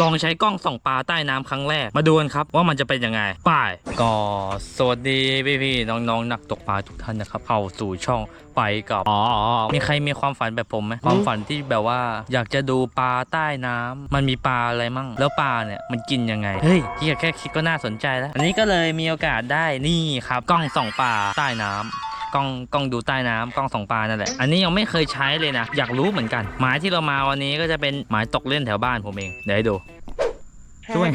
ลองใช้กล้องส่องปลาใต้น้ำครั้งแรกมาดูกันครับว่ามันจะเป็นยังไงไป้ายก็สวัสดีพี่พี่ๆน้องๆนักตกปลาทุกท่านนะครับเข้าสู่ช่องไปกับอ๋อมีใครมีความฝันแบบผมไหมความฝันที่แบบว่า อยากจะดูปลาใต้น้ำมันมีปลาอะไรมั่ง แล้วปลาเนี่ยมันกินยังไงเฮ้ยที่แค่คิดก็น่าสนใจแล้ว อันนี้ก็เลยมีโอกาสได้นี่ครับกล้องส่องปลาใต้น้ำ กล้องกล้องดูใต้น้ำกล้องส่องปลานั่นแหละ อันนี้ยังไม่เคยใช้เลยนะ อยากรู้เหมือนกัน หมายที่เรามาวันนี้ก็จะเป็นหมายตกเล่นแถวบ้านผมเอง เดี๋ยวให้ดู ช่วย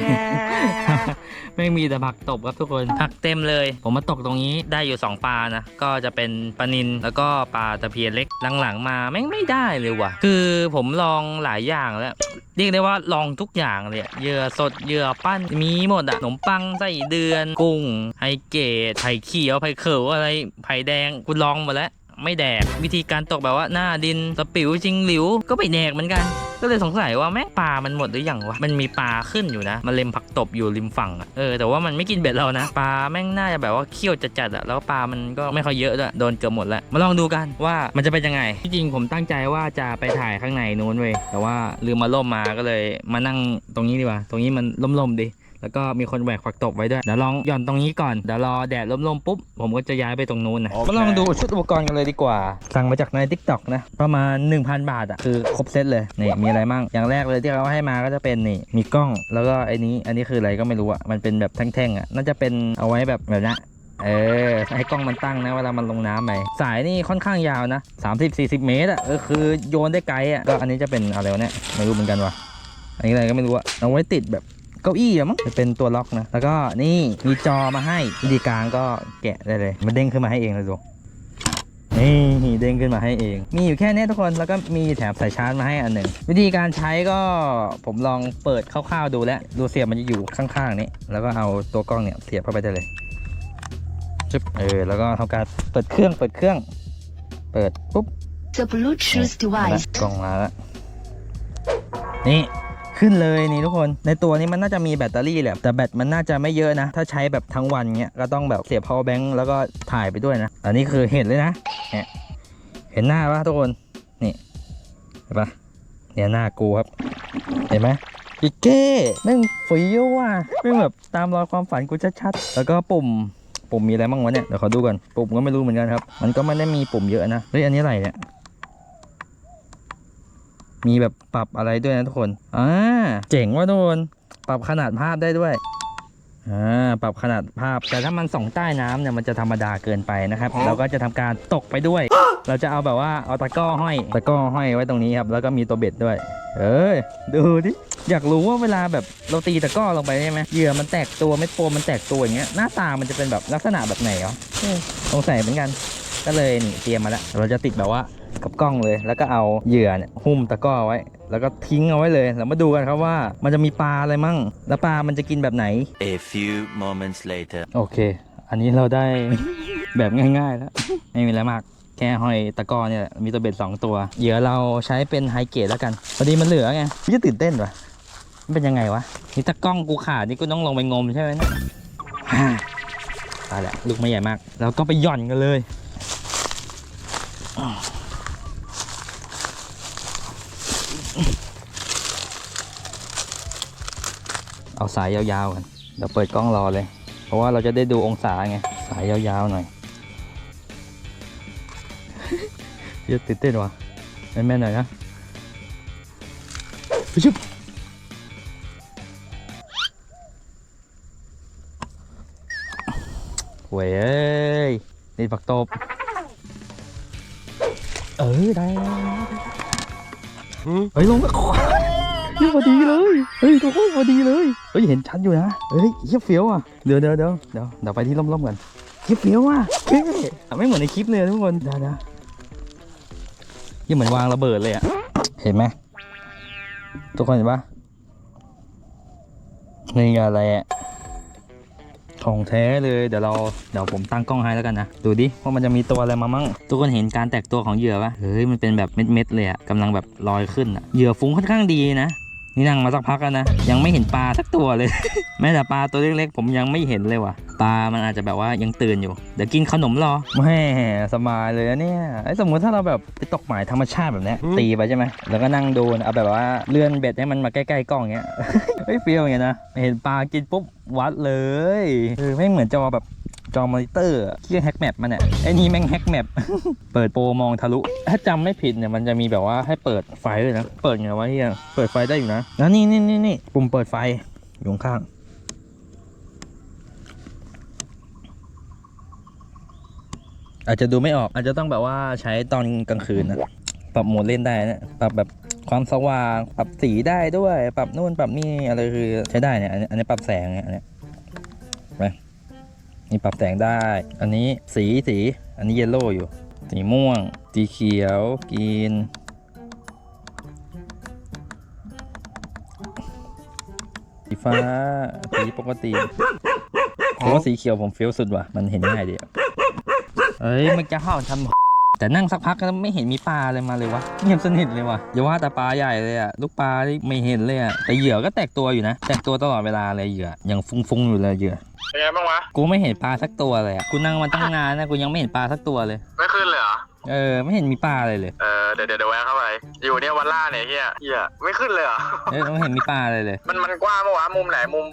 ไม่มีแต่ผักตบครับทุกคน ผักเต็มเลย ผมมาตกตรงนี้ได้อยู่ 2 ปลานะ ก็จะเป็นปลานินแล้วก็ปลาตะเพียนเล็ก หลังๆ มาแม่งไม่ได้เลยว่ะ คือผมลองหลายอย่างแล้ว เรียกได้ว่าลองทุกอย่างเลยอะเหยื่อสด เหยื่อปั้น มีหมดอะขนมปังไส้เดือน กุ้ง ไฮเกตไผ่เขียว ไผ่เขียวอะไร ไผ่แดง กูลองหมดแล้ว ไม่แดก วิธีการตกแบบว่าหน้าดินสปิวจริงหลิวก็ไม่แดกเหมือนกัน ก็เลยสงสัยว่าแม่ปลามันหมดหรือยังวะมันมีปลาขึ้นอยู่นะมันเล็มผักตบอยู่ริมฝั่งอะเออแต่ว่ามันไม่กินเบ็ดเรานะปลาแม่งน่าจะแบบว่าเคี้ยวจัดๆอะแล้วปลามันก็ไม่ค่อยเยอะด้วยโดนเกือบหมดแล้วมาลองดูกันว่ามันจะเป็นยังไงที่จริงผมตั้งใจว่าจะไปถ่ายข้างในนู้นเว้ยแต่ว่าลืมมาล่มมาก็เลยมานั่งตรงนี้ดีกว่า ตรงนี้มันล่มๆดี แล้วก็มีคนแหวกผักตบไว้ด้วยเดี๋ยวลองหย่อนตรงนี้ก่อนเดี๋ยวรอแดดร่มๆปุ๊บผมก็จะย้ายไปตรงนู้นนะโอเคก็ลองดูชุดอุปกรณ์กันเลยดีกว่า สั่งมาจากใน t ิ k t o k นะ ประมาณ 1,000 บาทอะคือครบเซตเลยนี่มีอะไรมั่งอย่างแรกเลยที่เขาให้มาก็จะเป็นนี่มีกล้องแล้วก็ไอ้นี้อันนี้คืออะไรก็ไม่รู้อะมันเป็นแบบแท่งๆอะน่าจะเป็นเอาไว้แบบแบบนี้เออให้กล้องมันตั้งนะเวลามันลงน้ำไปสายนี่ค่อนข้างยาวนะ 30-40 เมตรอะเออคือโยนได้ไกลอะก็อันนี้จะเป็นอะไรวะเนี่ยไม่รู้เหมือนกันว่ะอันนี้อะไรก็ไม่รู้อะเอาไว้ติดแบบ เก้าอี้อะมั้งจะเป็นตัวล็อกนะ แล้วก็นี่มีจอมาให้วิธีการก็แกะได้เลย มันเด้งขึ้นมาให้เองเลยดูนี่เด้งขึ้นมาให้เอง มีอยู่แค่นี้ทุกคนแล้วก็มีแถมสายชาร์จมาให้อันหนึ่งวิธีการใช้ก็ผมลองเปิดคร่าวๆดูแล้วดูเสียบมันจะอยู่ข้างๆนี้แล้วก็เอาตัวกล้องเนี่ยเสียบเข้าไปได้เลยจึ๊บเออแล้วก็ทำการเปิดเครื่องเปิดเครื่อง เปิดปุ๊บ The Bluetooth มาละ device กล่องมาแล้วนี่ ขึ้นเลยนี่ทุกคน ในตัวนี้มันน่าจะมีแบตเตอรี่แหละแต่แบตมันน่าจะไม่เยอะนะ ถ้าใช้แบบทั้งวันเงี้ยก็ต้องแบบเสียบ power bank แล้วก็ถ่ายไปด้วยนะ อันนี้คือเห็นเลยนะเห็นหน้าปะทุกคนนี่เห็นปะเนี่ยหน้ากูครับ เห็นไหมอีกเก้แม่งฝีวว่ะแม่งแบบตามรอยความฝันกูชัดๆแล้วก็ปุ่มปุ่มมีอะไรบ้างวะเนี่ยเดี๋ยวขอดูก่อนปุ่มก็ไม่รู้เหมือนกันครับ มันก็ไม่ได้มีปุ่มเยอะนะเฮ้ยอันนี้อะไรเนี่ย มีแบบปรับอะไรด้วยนะทุกคนอ่าเจ๋งว่ะทุกคนปรับขนาดภาพได้ด้วยอ่าปรับขนาดภาพ แต่ถ้ามันส่องใต้น้ำเนี่ยมันจะธรรมดาเกินไปนะครับ เราก็จะทำการตกไปด้วย เราจะเอาแบบว่าเอาตะกร้อห้อย ตะกร้อห้อยไว้ตรงนี้ครับ แล้วก็มีตัวเบ็ดด้วย เอ้ยดูดิอยากรู้ว่าเวลาแบบเราตีตะกร้อลงไปใช่ไหมเหยื่อมันแตกตัวเม็ดโฟมมันแตกตัวอย่างเงี้ยหน้าตามันจะเป็นแบบลักษณะแบบไหนอ๋อเออสงสัยเหมือนกันก็เลยนี่เตรียมมาแล้วเราจะติดแบบว่า กับกล้องเลย แล้วก็เอาเหยื่อเนี่ยหุ้มตะกร้อไว้ แล้วก็ทิ้งเอาไว้เลยแล้วมาดูกันครับว่ามันจะมีปลาอะไรมั่ง แล้วปลามันจะกินแบบไหน A few moments later. โอเค อันนี้เราได้ แบบง่ายๆแล้วไม่มีอะไรมากแค่ห้อยตะกร้อเนี่ยแหละมีตัวเบ็ดสองตัว เหยื่อเราใช้เป็นไฮเกรดแล้วกันพอดีมันเหลือไงพี่จะตื่นเต้นวะมันเป็นยังไงวะนี่ตะกล้องกูขาดนี่กูต้องลงไปงมใช่ไหมเนี่ยฮ่าตายแหละลูกไม่ใหญ่มาก แล้วก็ไปหย่อนกันเลย เอาสายยาวๆกันเดี๋ยวเปิดกล้องรอเลย เพราะว่าเราจะได้ดูองศาไง สายยาวๆหน่อยเดี๋ยวตื่นเต้นว่ะแม่นๆหน่อยนะชุบเว้ยเอ้ยนี่ปักตบ เออ ได้ เฮ้ยลงมาขวาเฮ้ยพอดีเลยเฮ้ยทุกคนพอดีเลยเฮ้ยเห็นชัดอยู่นะเฮ้ยเฮียเฟี้ยวอะเดี๋ยวเดี๋ยวเดี๋ยวเดี๋ยวเดี๋ยวไปที่ร่มๆกันเฮียเฟี้ยวอะเฮ้ยไม่เหมือนในคลิปเลยทุกคนเดี๋ยวเดี๋ยวยี่เหมือนวางระเบิดเลยอะเห็นไหมทุกคนเห็นปะนี่อะไรอะ ของแท้เลยเดี๋ยวเราเดี๋ยวผมตั้งกล้องให้แล้วกันนะ ดูดิว่ามันจะมีตัวอะไรมามั่งทุกคนเห็นการแตกตัวของเหยื่อปะเฮ้ยมันเป็นแบบเม็ดๆเลยอะกำลังแบบลอยขึ้นอะเหยื่อฟุ้งค่อนข้างดีนะ นี่นั่งมาสักพักแล้วนะ ยังไม่เห็นปลาสักตัวเลย แม้แต่ปลาตัวเล็กๆ ผมยังไม่เห็นเลยว่ะ ปลามันอาจจะแบบว่ายังตื่นอยู่ เดี๋ยวกินขนมรอแม่สบายเลยนะเนี่ยไอ้สมมติถ้าเราแบบไปตกหมายธรรมชาติแบบเนี้ยตีไปใช่ไหมแล้วก็นั่งดูนะเอาแบบว่าเลื่อนเบ็ดให้มันมาใกล้ๆกล้องเงี้ยไม่เฟี้ยวอย่างเงี้ยนะเห็นปลากินปุ๊บวัดเลยเออไม่งเหมือนจอแบบ จอมอนิเตอร์อะที่แฮกแมปมันเนี่ยไอ้นี่แม่งแฮกแมปเปิดโปรมองทะลุ ถ้าจำไม่ผิดเนี่ยมันจะมีแบบว่าให้เปิดไฟเลยนะ เปิดไงวะเฮียเปิดไฟได้อยู่นะแล้วนี่นี่นี่นี่ปุ่มเปิดไฟอยู่ข้างอาจจะดูไม่ออกอาจจะต้องแบบว่าใช้ตอนกลางคืนนะปรับโหมดเล่นได้นะปรับแบบความสว่างปรับสีได้ด้วย ปรับนู่นปรับนี่อะไรคือใช้ได้เนี่ยอันนี้ปรับแสงเนี่ย นี่ปรับแสงได้ อันนี้สีสี อันนี้เยลโล่อยู่ สีม่วง สีเขียวกรีน สีฟ้า สีปกติผมว่าสีเขียวผมเฟี้ยวสุดว่ะ มันเห็นง่ายดีเอ้ย มันจะห้าวทำ แต่นั่งสักพักก็ไม่เห็นมีปลาอะไรมาเลยวะเงียบสนิทเลยว่ะอย่าว่าแต่ปลาใหญ่เลยอะลูกปลาที่ไม่เห็นเลยอะแต่เหยื่อก็แตกตัวอยู่นะ แตกตัวตลอดเวลาเลยเหยื่อยังฟุ้งๆอยู่เลยเหยื่อเป็นไงบ้างวะกูไม่เห็นปลาสักตัวเลยอะกูนั่งมาตั้งนานนะกูยังไม่เห็นปลาสักตัวเลย ไม่ขึ้นเลยเหรอเออไม่เห็นมีปลาอะไรเลยเออเดี๋ยวเดี๋ยวเดี๋ยวแวะเข้าไปอยู่เนี่ยวันล่าเนี่ยเฮียเฮียไม่ขึ้นเลยเหรอเออไม่เห็นมีปลาอะไรเลย มันมันกว้างปะวะมุมไหนมุม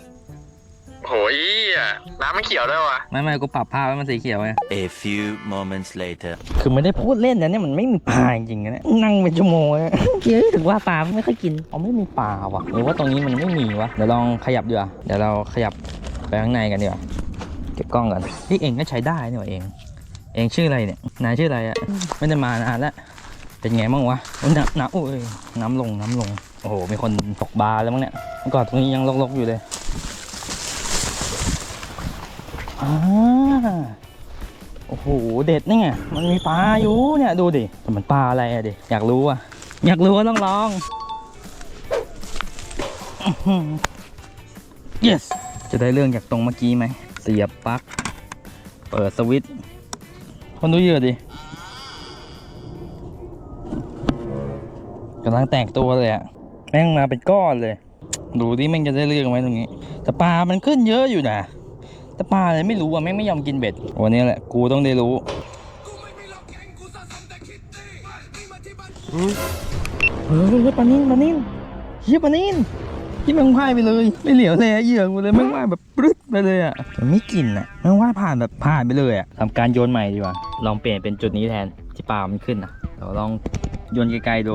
โหยอะน้ำไม่เขียวด้วยวะไม่ไม่กูปรับภาพให้มันสีเขียวไง A few moments later. คือไม่ได้พูดเล่นนะเนี่ยมันไม่มีปลาจริงๆนะเนี่ยนั่งเป็นชั่วโมงเลย เยอะถึงว่าปลาไม่ค่อยกินเอาไม่มีปลาว่ะหรือว่าตรงนี้มันไม่มีวะเดี๋ยวลองขยับดีกว่าเดี๋ยวเราขยับไปข้างในกันดีกว่าเก็บกล้องก่อนพี่เองก็ใช้ได้นี่หว่าเอง เองชื่ออะไรเนี่ยนายชื่ออะไรอะไม่ได้มานานแล้วเป็นไงบ้างวะโอ้ยน้ำน้ำโอ้ยน้ำลงน้ำลงโอ้โหมีคนตกบาร์แล้วมั้งเนี่ยเมื่อก่อนตรงนี้ยังรกๆอยู่เลย อ่าโอ้โห เด็ดนี่ไง มันมีปลาอยู่เนี่ยดูดิ แต่มันปลาอะไรอะดิ อยากรู้อะอยากรู้ก็ต้องลอง yes จะได้เรื่องจากตรงเมื่อกี้ไหม เสียบปลั๊ก เปิดสวิตช์ คนดูเยื่อดิกำลังแตกตัวเลยอะแม่งมาเป็นก้อนเลย ดูดิแม่งจะได้เรื่องไหมตรงนี้ แต่ปลามันขึ้นเยอะอยู่นะ แต่ปลาอะไรไม่รู้อะแม่งไม่ยอมกินเบ็ด วันนี้แหละกูต้องได้รู้เฮ้ยเฮ้ยปลานิ่นปลานิ่นเฮียปลานิ่นที่แม่งว่ายไปเลย ไม่เหลียวเลยอะเหยื่อกูเลยแม่งว่ายแบบปรึ๊ดไปเลยอะมันไม่กินอะแม่งว่ายผ่านแบบผ่านไปเลยอะทำการโยนใหม่ดีกว่าลองเปลี่ยนเป็นจุดนี้แทนที่ปลามันขึ้นอะเราลองโยนไกลๆดู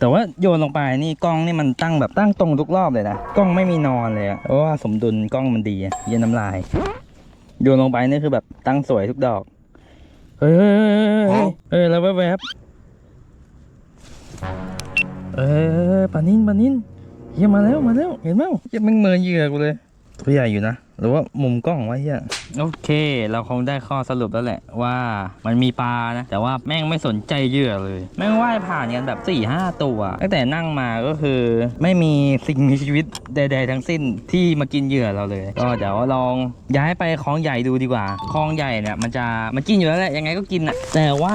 แต่ว่าโยนลงไปนี่กล้องนี่มันตั้งแบบตั้งตรงทุกรอบเลยนะกล้องไม่มีนอนเลยอะเพราะว่าสมดุลกล้องมันดีอะเย็นน้ำลาย โยนลงไปนี่คือแบบตั้งสวยทุกดอกเฮ้ยเฮ้ยเฮ้ยเฮ้ยเฮ้ยแล้วแวบๆเออปลานินปลานินเฮียมาแล้วมาแล้วเห็นมั้งเฮียแม่งเมินเหยื่อกูเลยตัวใหญ่อยู่นะ หรือว่ามุมกล้องวะเฮียโอเค เราคงได้ข้อสรุปแล้วแหละว่ามันมีปลานะ แต่ว่าแม่งไม่สนใจเหยื่อเลย แม่งว่ายผ่านกันแบบ4ี่ห้าตัว ตั้งแต่นั่งมาก็คือไม่มีสิ่งมีชีวิตใด ๆ ทั้งสิ้นที่มากินเหยื่อเราเลย ก็เดี๋ยวลองย้ายไปคลองใหญ่ดูดีกว่าคลองใหญ่เนี่ยมันจะมันกินอยู่แล้วแหละยังไงก็กินอะแต่ว่า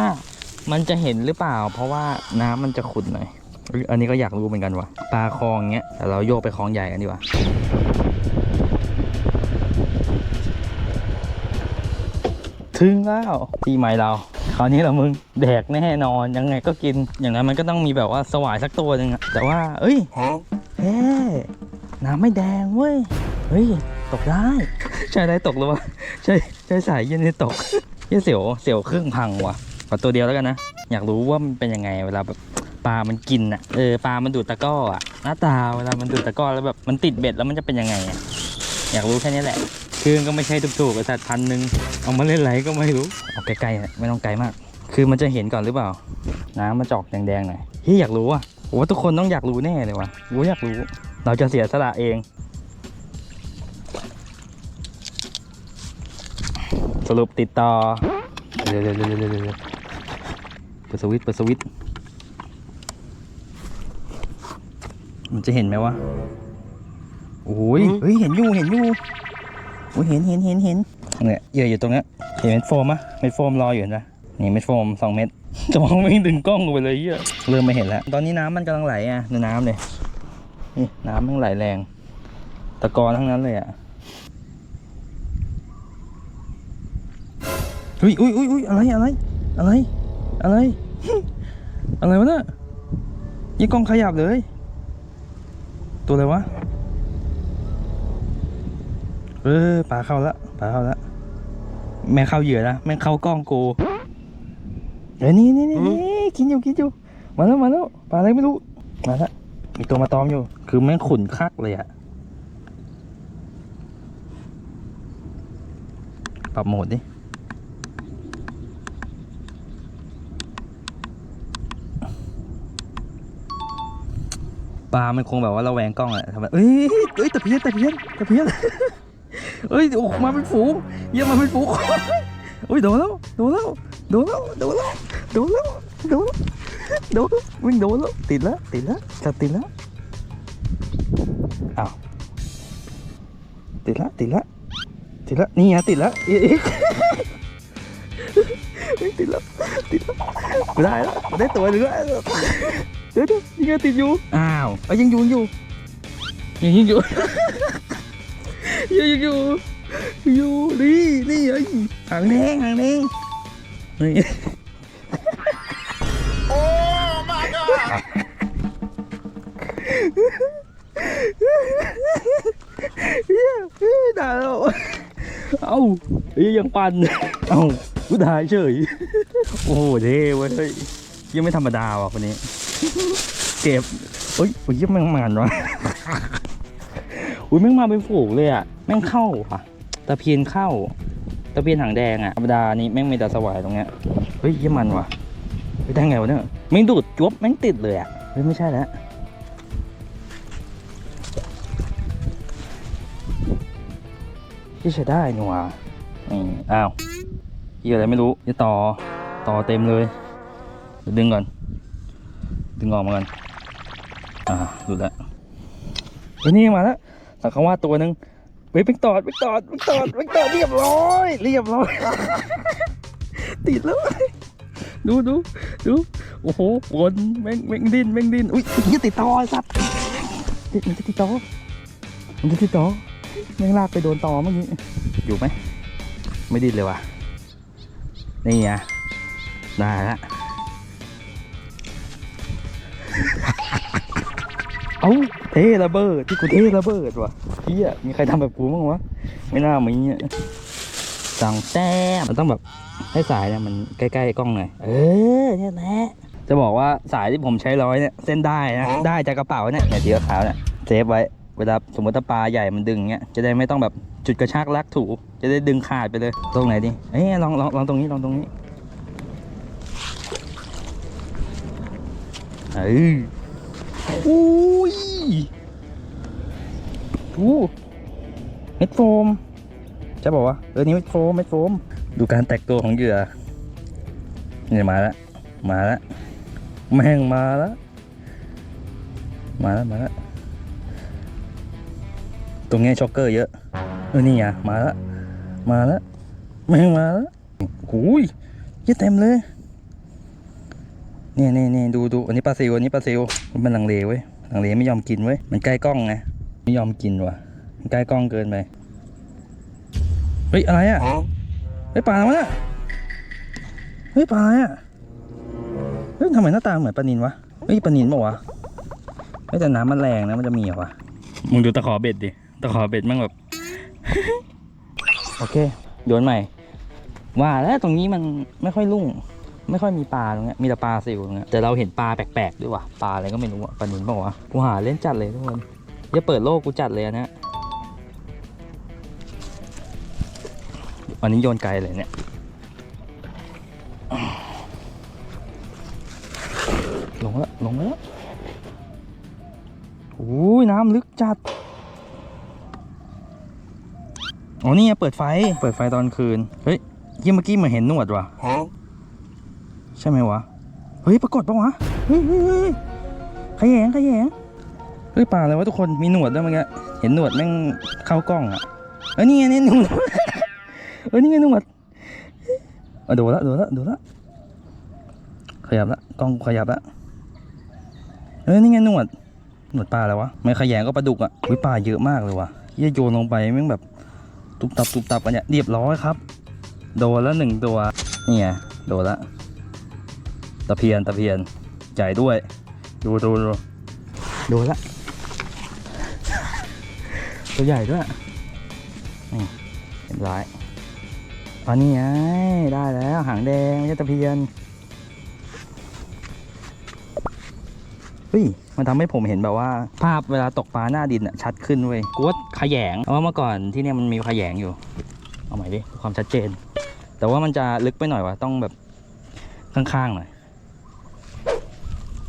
มันจะเห็นหรือเปล่า เพราะว่าน้ำมันจะขุ่นหน่อยอ้ยอันนี้ก็อยากรู้เหมือนกันว่ะปลาคลองเงี้ยแต่เราโยกไปคลองใหญ่กันดีกว่า ถึงแล้วที่ใหม่เรา คราวนี้เรามึงแดกแน่นอนยังไงก็กินอย่างนั้นมันก็ต้องมีแบบว่าสวายสักตัวหนึ่งอะแต่ว่า เอ้ยเฮ้น้ำไม่แดงเว้ยเฮ้ยตกได้ ใช่ได้ตกหรือวะใช่ใช่สายเย็นนี่ตกเหี้ยเสียวเสียวครึ่งพังว่ะขอตัวเดียวแล้วกันนะอยากรู้ว่ามันเป็นยังไงเวลาแบบปลา มันกินอะ เออ ปลา มันดูดตะก้ออะ หน้าตา เวลา มันดูดตะก้อแล้วแบบ มันติดเบ็ดแล้วมันจะเป็นยังไงอะอยากรู้แค่นี้แหละ คือก็ไม่ใช่ถูกๆไอ้สัตว์พันหนึ่งเอามาเล่นไรก็ไม่รู้เอาใกลๆอะไม่ต้องไกลมาก คือมันจะเห็นก่อนหรือเปล่า น้ำมันจอกแดงๆหน่อยเฮ้ยอยากรู้อะโหผมว่าทุกคนต้องอยากรู้แน่เลยว่ะกูอยากรู้ เราจะเสียสละเอง สรุปติดต่อเร็วเร็วเปิดสวิตช์เปิดสวิตช์มันจะเห็นไหมวะโอ้ยเฮ้ยเห็นอยู่เห็นอยู่ อ้ยเห็นเห็นเห็นเห็นเนี่ยเหยื่ออยู่ตรงเนี้ยเห็นเม็ดโฟมปะเม็ดโฟมรออยู่เห็นะนี่เม็ดโฟมสองเม็ดจะมองไม่ดึงกล้องกูไปเลยเหี้ยเริ่มไม่เห็นแล้ว ตอนนี้น้ำมันกำลังไหลอะดูน้ำเลยนี่น้ำมันไหลแรง ตะกอนทั้งนั้นเลยอะอุ้ยอุ้ยอุ้ยอุ้ยอะไรอะไรอะไร อะไร อะไรวะเนี่ยยี่กล้องขยับเลย ตัวอะไรวะ เออปลาเข้าละปลาเข้าละแม่เข้าเหยื่อนะแม่เข้ากล้องกูเดี๋ยวนี่นี่นี่นี่กินอยู่กินอยู่มาแล้วมาแล้วปลาอะไรไม่รู้มาแล้วมีตัวมาตอมอยู่ คือแม่งขุนคักเลยอะปรับโหมดดิปลามันคงแบบว่าระแวงกล้องแหละทำไมเอ้ยเอ้ยตะเพียนตะเพียนตะเพียน เอ้ยโอ้มาเป็นฝูงเยี่ยมมาเป็นฝูงเอ้ยโดนแล้วโดนแล้วโดนแล้วโดนแล้วโดนแล้วโดนแล้วโดนแล้ววิ่งโดนแล้วติดแล้วติดแล้วจับติดแล้วอ้าวติดแล้วติดแล้วติดแล้วนี่ไงติดแล้วเอ๊ะเอ๊ะเฮ้ยติดแล้วติดแล้วไม่ได้แล้วได้ตัวหนึ่งแล้วเดี๋ยวเดี๋ยวยังไงติดอยู่อ้าวเอ้ยยังอยู่ยังอยู่ยังอยู่ ยังอยู่อยู่นี่นี่ไอ้หางแดงหางแดงนี่โอ้ my god เฮียเฮ้ยด่าแล้วเอ้าเฮ้ยยังปั่นเอ้ากูด่าเฉย โอ้โหเท่เว้ยเฮ้ยยังไม่ธรรมดาว่ะคนนี้เก็บเฮ้ยโอ้ยยังแมงมันวะอุ้ยแม่งมาเป็นฝูงเลยอะ แม่งเข้าอะตะเพียนเข้า ตะเพียนหางแดงอะธรรมดานี่แม่งมีแต่สวายตรงเนี้ยเฮ้ยเยี่มันว่ะเฮ้ยได้ไงวะเนี่ยแม่งดูดจวบแม่งติดเลยอะเฮ้ยไม่ใช่แล้วที่ใช้ได้นี่ว่านี่อ้าวเหียอะไรไม่รู้จะต่อต่อเต็มเลยเดี๋ยวดึงก่อน ดึงออกมาก่อนอ่าหลุดแล้วเฮ้ยนี่มาแล้วสังคำว่าตัวหนึ่ง ฮ้ยไปตอดไปตอดไปตอดไปตอดเรียบร้อยเรียบร้อย ติดแล้วดูดูดูโอ้โหวนแม่งแม่งดินแม่งดินอุ้ยนี่ติดต่อไอสัตว์ติดมันจะติดต่อมันจะติดต่อแม่งลากไปโดนต่อเมื่อกี้อยู่ไหมไม่ดิ้นเลยว่ะนี่ไงได้ละ เทระเบิดที่กูเทระเบิดว่ะเฮียมีใครทำแบบกูบ้างวะไม่น่ามีอะสั่งแต้มมันต้องแบบให้สายเนี่ยมันใกล้ๆกล้องหน่อยเออเนี่ยแหละจะบอกว่าสายที่ผมใช้ร้อยเนี่ยเส้นได้นะได้จากกระเป๋าเนี่ยเนี่ยสีขาวเนี่ยเซฟไว้เวลาสมมติถ้าปลาใหญ่มันดึงเงี้ยจะได้ไม่ต้องแบบจุดกระชากลากถูจะได้ดึงขาดไปเลย ตรงไหนดิเอ้ยลองลองลองตรงนี้ลองตรงนี้เออ อุ้ยอู้เม็ดโฟม จะบอกว่าเออนี่เม็ดโฟมเม็ดโฟม ดูการแตกตัวของเหยื่อนี่มาแล้ว มาแล้ว แม่งมาแล้ว มาแล้ว มาแล้ว ตรงนี้ช็อกเกอร์เยอะ เออ นี่ไงมาแล้ว มาแล้ว แม่งมาแล้วหูยเยอะเต็มเลย นี่ยเนี่ยเนี่ยดูดูอันนี้ปลาซิวอันนี้ปลาซิวมันลังเลเว้ยลังเลไม่ยอมกินเว้ยมันใกล้กล้องไงไม่ยอมกินว่ะมันใกล้กล้องเกินไปเฮ้ยอะไรอะเฮ้ยปลาอะไรวะเนี่ยเฮ้ยปลาอะไรอะเฮ้ยทำไมหน้าตาเหมือนปลานินวะเฮ้ยปลานินปะวะเฮ้ยแต่น้ำมันแรงนะมันจะมีเหรอวะมึงดูตะขอเบ็ดดิตะขอเบ็ดแมันแบบโอเคโยนใหม่ว่าแล้วตรงนี้มันไม่ค่อยรุ่ง ไม่ค่อยมีปลาตรงเนี้ยมีแต่ปลาซิวตรงเนี้ยแต่เราเห็นปลาแปลกๆด้วยว่ะปลาอะไรก็ไม่รู้อะปลาหนินเปล่าวะกูหาเล่นจัดเลยทุกคนอย่าเปิดโลกกูจัดเลยนเนี้ยอันนี้โยนไกลเลยเนี่ยลงแล้วลงแล้วอ้ยน้ำลึกจัดอ๋อนี่เปิดไฟเปิดไฟตอนคืน เฮ้ยยี่เมื่อกี้เหมือนเห็นหนวดว่ะ ใช่ไหมวะ เฮ้ย ปรากฏปะวะ เฮ้ยเฮ้ยเฮ้ยขยงขยงเฮ้ยป่าอะไรวะทุกคน มีหนวดด้วยเมื่อกี้เห็นหนวดแม่งเข้ากล้องอะเอ้ยนี่ไงนี่หนวดเอ้ยนี่ไงหนวดเอาโดนละโดนละโดนละขยับละกล้องขยับละเอ้ยนี่ไงหนวด หนวดปลาอะไรวะ ไม่ขยงก็ปลาดุกอะวิปลาเยอะมากเลยว่ะเยี่ยโยนลงไปแม่งแบบตุบตับตุบตับกันเนี่ยเรียบร้อยครับ โดนแล้วหนึ่งตัวนี่ไงโดนละ ตะเพียนตะเพียนใหญ่ด้วย ดูดูดูดนละ ตัวใหญ่ด้วยนี่เรียบร้อยอันนี้ไงได้แล้วหางแดงไม่ใช่ตะเพียนเฮ้ยมันทำให้ผมเห็นแบบว่า ภาพเวลาตกปลาหน้าดินอะชัดขึ้นเว้ยกวดขยงเพราะว่าเมื่อก่อนที่เนี่ยมันมีขยงอยู่ เอาใหม่ดิความชัดเจน แต่ว่ามันจะลึกไปหน่อยวะต้องแบบข้างๆหน่อย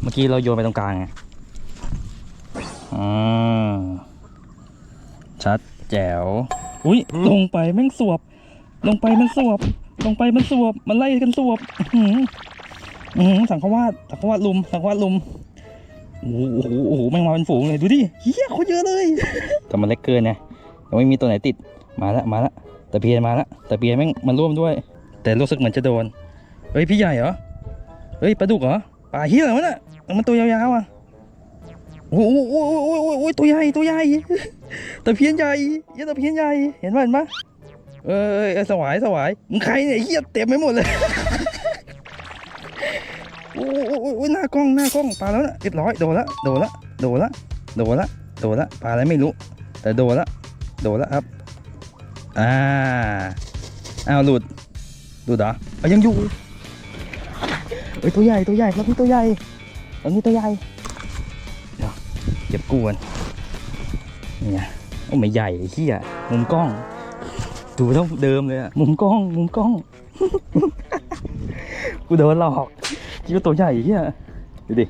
มื่อกี้เราโยนไปตรงกลางไงอืมชัดแจ๋ว อุ้ยลงไปแม่งสวบ ลงไปมันสวบ ลงไปมันสวบ มันไล่กันสวบ อื้อหืออื้อหือสังขวาสสังขวาสลุม สังขวาสลุมโอ้โหโอ้โห โอ้โห แม่งมาเป็นฝูงเลยดูดิเฮียโคตรเยอะเลย แต่มันเล็กเกินไงยังไม่มีตัวไหนติด มาละ มาละตะเพียนมาละตะเพียนแม่งมันร่วมด้วย แต่รู้สึกเหมือนจะโดน เฮ้ยพี่ใหญ่เหรอ เฮ้ยปลาดุกเหรอ ปลาเฮียเหรอวะน่ะ มันตัวยาวๆอะโอ้โหโอ้โหโอ้โหโอ้โหตัวใหญ่ตัวใหญ่ตะเพียนใหญ่เหี้ยตะเพียนใหญ่เห็นป่ะเห็นป่ะเออเออสวายสวายมึงใครเนี่ยเฮียเต็มไปหมดเลยโอ้โหโอ้โหโอ้โหน้ากล้องหน้ากล้องปลาแล้วนะเรียบร้อยโดนละโดนละโดนละโดนละโดนละปลาอะไรไม่รู้ แต่โดนละโดนละครับอ่าอ้าวหลุดหลุดเหรอยังอยู่เอ้ยตัวใหญ่ตัวใหญ่ครับนี่ตัวใหญ่ ตอนนี้ตัวใหญ่เดี๋ยวเก็บกูกันนี่ไงโอ้ไม่ใหญ่เหี้ยมุมกล้องดูเท่าเดิมเลยอะมุมกล้องมุมกล้อง กูโดนหลอกคิดว่าตัวใหญ่เฮียดูดิ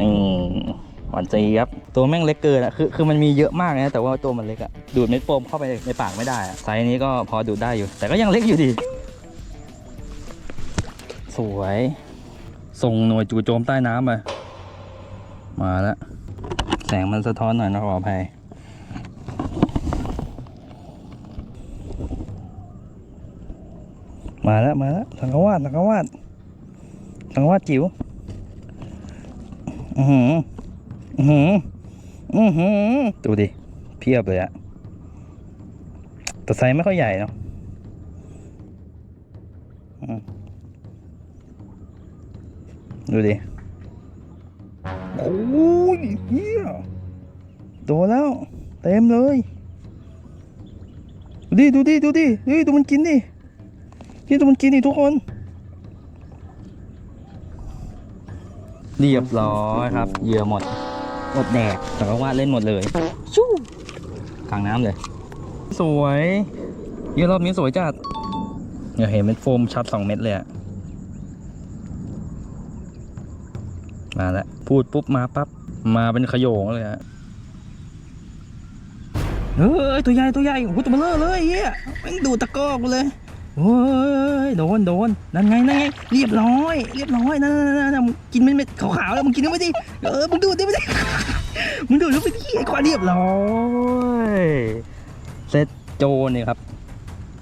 อืมหวานใจครับตัวแม่งเล็กเกินอะคือคือมันมีเยอะมากนะแต่ว่าตัวมันเล็กอะดูดเม็ดโฟมเข้าไปในปากไม่ได้อะไซส์นี้ก็พอดูดได้อยู่ แต่ก็ยังเล็กอยู่ดี สวย ส่งหน่วยจู่โจมใต้น้ำมามาแล้วแสงมันสะท้อนหน่อยนะขออภัยมาแล้วมาแล้วสังกวาดสังกวาดสังกวาดจิ๋วอือหืออือหืออือหือดูดิเพียบเลยอะแต่ไซส์ไม่ค่อยใหญ่เนาะอืม ดูดิ โอ้ยเฮียโดนแล้ว เต็มเลย ดูดิ ดูดิ ดูดิเฮ้ยดูมันกินดิพี่ตัวมันกินดิทุกคน เรียบร้อยครับ เหยื่อหมด หมดแดกแต่ก็ว่าเล่นหมดเลยชู้กลางน้ำเลย สวยเหยื่อรอบนี้สวยจัดอย่าเห็นเป็นโฟมชัดสองเม็ดเลยอะ มาแล้วพูดปุ๊บมาปั๊บมาเป็นขโยงเลยอะเฮ้ยตัวใหญ่ตัวใหญ่โอ้ตัวเบลอเลยเฮียแม่งดูตะกอกเลยโอ้ยโดนโดนนั่นไงนั่นไงเรียบร้อย เรียบร้อยนั่นนั่นนั่นนั่นกินเม็ดขาวๆแล้วมึงกินเข้าไปดิเออมึงดูดิไปดิมึงดูดเข้าไปดิไอ้ควาเรียบร้อยเสร็จโจรนี่ครับ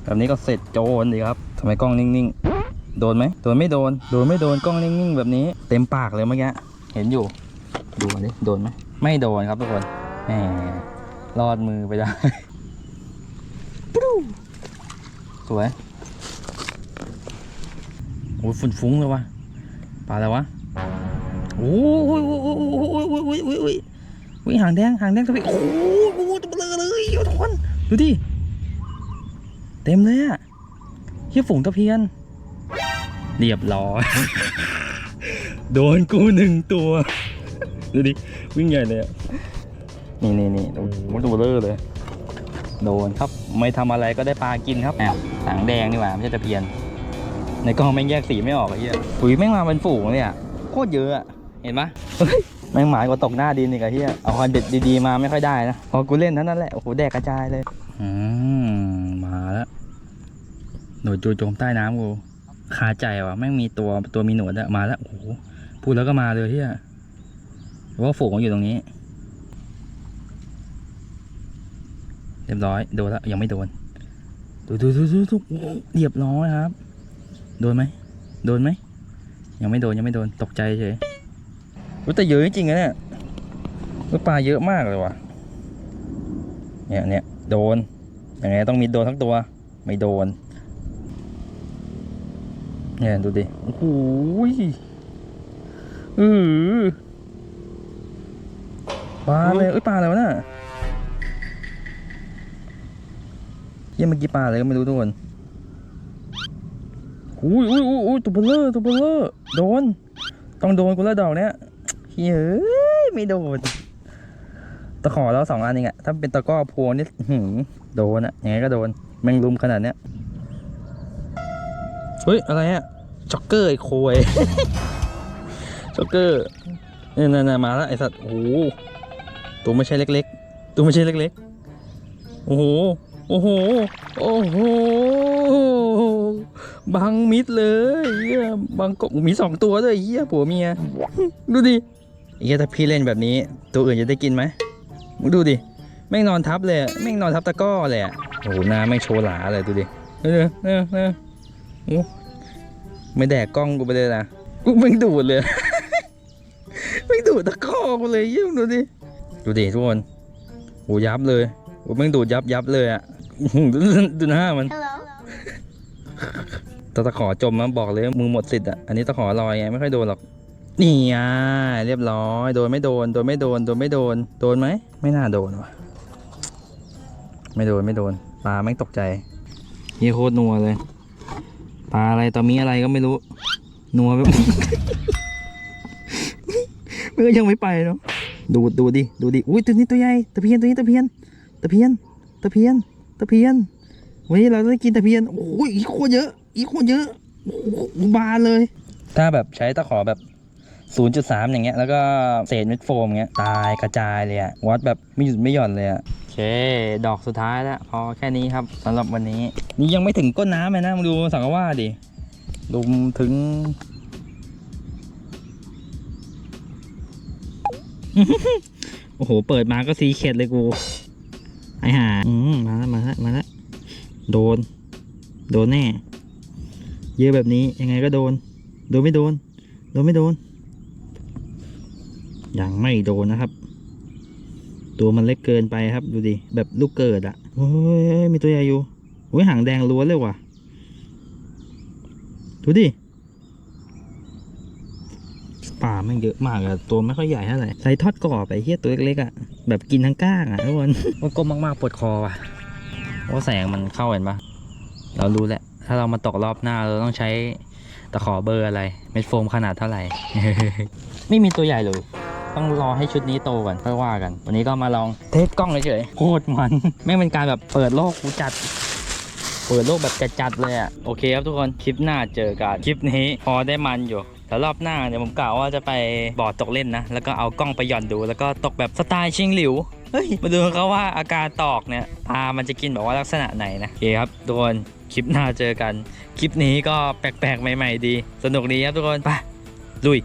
แบบนี้ก็เสร็จโจรดีครับทำไมกล้องนิ่งๆ โดนไหมโดนไม่โดน โดนไม่โดนกล้องนิ่งๆแบบนี้ เต็มปากเลยเมื่อกี้เห็นอยู่ ดูมาดิโดนไหมไม่โดนครับทุกคนแหมรอดมือไปได้สวยโอ้ยฝุ่นฟุ้งเลยวะปลาอะไรวะโอ้ยโอ้ยโอ้ยโอ้ยโอ้ยโอ้ยโอ้ยโอ้ยโอ้ยหางแดงหางแดงทำไมโอ้ยโอ้ยตัวเบลอเลยทุกคนดูดิเต็มเลยอะเฮียฝูงตะเพียน เรียบร้อย โดนกูหนึ่งตัว ดูดิ วิ่งใหญ่เลยอะนี่นี่นี่โอ้โหตัวเบลอเลย โดนครับ ไม่ทำอะไรก็ได้ปลากินครับแอบหางแดงนี่หว่าไม่ใช่ตะเพียน ในกล้องแม่งแยกสีไม่ออกไอ้เหี้ยปุ๋ยแม่งมาเป็นฝูงเลยอะโคตรเยอะอะ เห็นปะเฮ้ยแม่งหมายกว่าตกหน้าดินอีกอะเฮียเอาคอนเบ็ดดีๆมาไม่ค่อยได้นะ พอกูเล่นเท่านั้นแหละ โอ้โหแดกกระจายเลย อืม มาแล้วหนวดจูโจมใต้น้ำกู คาใจว่ะแม่งมีตัวตัวมีหนวดมาแล้ว โอ้โห พูดแล้วก็มาเลยเฮียเพราะว่าฝูงมันอยู่ตรงนี้ เรียบร้อย โดนแล้ว ยังไม่โดน ดูดูดูดูดูเรียบร้อยครับ โดนไหม โดนไหม ยังไม่โดนยังไม่โดน ตกใจเฉยแต่เยอะจริงๆนะเนี่ยปลาเยอะมากเลยว่ะ เนี่ยเนี่ยโดน ยังไงต้องมีโดนทั้งตัว ไม่โดน เนี่ยดูดิ โอ้โหยอือปลาเลยเอ้ยปลาอะไรวะน่ะเยี่ยเมื่อกี้ปลาอะไรก็ไม่รู้ทุกคนอุ้ยอุ้ยอุ้ยอุ้ยตัวเบลเลอร์ตัวเบลเลอร์โดน ต้องโดนกูแล้วดอกเนี้ยเฮ้ยไม่โดน ตะขอแล้วสองอันเองอะถ้าเป็นตะกร้อพวงนี่อื้อหือโดนอะยังไงก็โดน แมงลุมขนาดเนี้ย เฮ้ย อะไรอะจ็อกเกอร์ไอ้โคยจ็อกเกอร์เนี่ยน่ะมาแล้วไอ้สัตว์โอ้โหตัวไม่ใช่เล็กๆ ตัวไม่ใช่เล็กๆ โอ้โห โอ้โห โอ้โห บังมิดเลยเหี้ยบังกบมีสองตัวด้วยเฮียผัวเมีย ดูดิเฮียถ้าพี่เล่นแบบนี้ ตัวอื่นจะได้กินไหมมึงดูดิ แม่งนอนทับเลยอะแม่งนอนทับตะกร้อเลยอะโอ้โหหน้าแม่งโชว์หลาเลยดูดิ เออเออเออโอ้ ไม่แดกกล้องกูไปเลยนะกูแม่งดูดเลยแม่งดูดตะกร้อกูเลยเยี่ยมงดูดิ ดูดิทุกคนโหยับเลยโหแม่งดูดยับยับเลยอะอื้อหือดูดูหน้ามันตะตะขอจมนะบอกเลยมือหมดสิทธิ์อะ อันนี้ตะขอลอยไงไม่ค่อยโดนหรอก นี่อะเรียบร้อย โดนไม่โดน โดนไม่โดน โดนไม่โดน โดนไหม ไม่น่าโดนว่ะ ไม่โดนไม่โดน ปลาไม่งตกใจเฮียโคตรนัวเลย ปลาอะไรตอมีอะไรก็ไม่รู้ นัวแบบมันก็ยังไม่ไปเนาะดูดูดิดูดิอุ้ยตัวนี้ตัวใหญ่ตะเพียนตัวนี้ตะเพียนตะเพียนตะเพียนตะเพียนวันนี้เราได้กินตะเพียนโอ้ยอีกโคตรเยอะ อีกโคตรเยอะโอ้โหบานเลย ถ้าแบบใช้ตะขอแบบ 0.3 อย่างเงี้ย แล้วก็เศษเม็ดโฟมเงี้ย ตายกระจายเลยอะวัดแบบไม่หยุดไม่หย่อนเลยอะ เค ดอกสุดท้ายแล้ว พอแค่นี้ครับสำหรับวันนี้ นี่ยังไม่ถึงก้นน้ำเลยนะมาดูสังกว่าดิดูถึงโอ้โห เปิดมาก็ซีเข็ดเลยกู ไอห่าอืมมาแล้วมาแล้วมาแล้วโดน โดนแน่ เยอะแบบนี้ยังไงก็โดน โดนไม่โดน โดนไม่โดน ยังไม่โดนนะครับ ตัวมันเล็กเกินไปครับดูดิแบบลูกเกิดอะโอ้ยมีตัวใหญ่อยู่โอ้ยหางแดงล้วนเลยว่ะดูดิป่าม่งเยอะมากอะตัวไม่ค่อยใหญ่เท่าไหร่ใส่ทอดกรอบไปเฮี้ยตัวเล็กๆอะแบบกินทั้งก้างอะทุกคนว่าก้มมากๆปวดคอว่ะว่าแสงมันเข้าเห็นปะเรารู้แหละ ถ้าเรามาตกรอบหน้าเราต้องใช้ตะขอเบอร์อะไร เม็ดโฟมขนาดเท่าไหร่ ไม่มีตัวใหญ่เลย ต้องรอให้ชุดนี้โตก่อนค่อยว่ากัน วันนี้ก็มาลองเทสกล้องเฉยๆโคตรมันแม่งเป็นการแบบเปิดโลกกูจัด เปิดโลกแบบจัดๆเลยอะโอเคครับทุกคนคลิปหน้าเจอกันคลิปนี้พอได้มันอยู่แล้วรอบหน้าเนี่ยผมกล่าวว่าจะไปบ่อตกเล่นนะ แล้วก็เอากล้องไปหย่อนดู แล้วก็ตกแบบสไตล์ชิงหลิวเฮ้ยมาดูเขาว่าอาการตอกเนี่ยปลามันจะกินแบบว่าลักษณะไหนนะโอเคครับทุกคนคลิปหน้าเจอกัน คลิปนี้ก็แปลกๆ ใหม่ ๆ ดี สนุกดีครับทุกคนไปลุย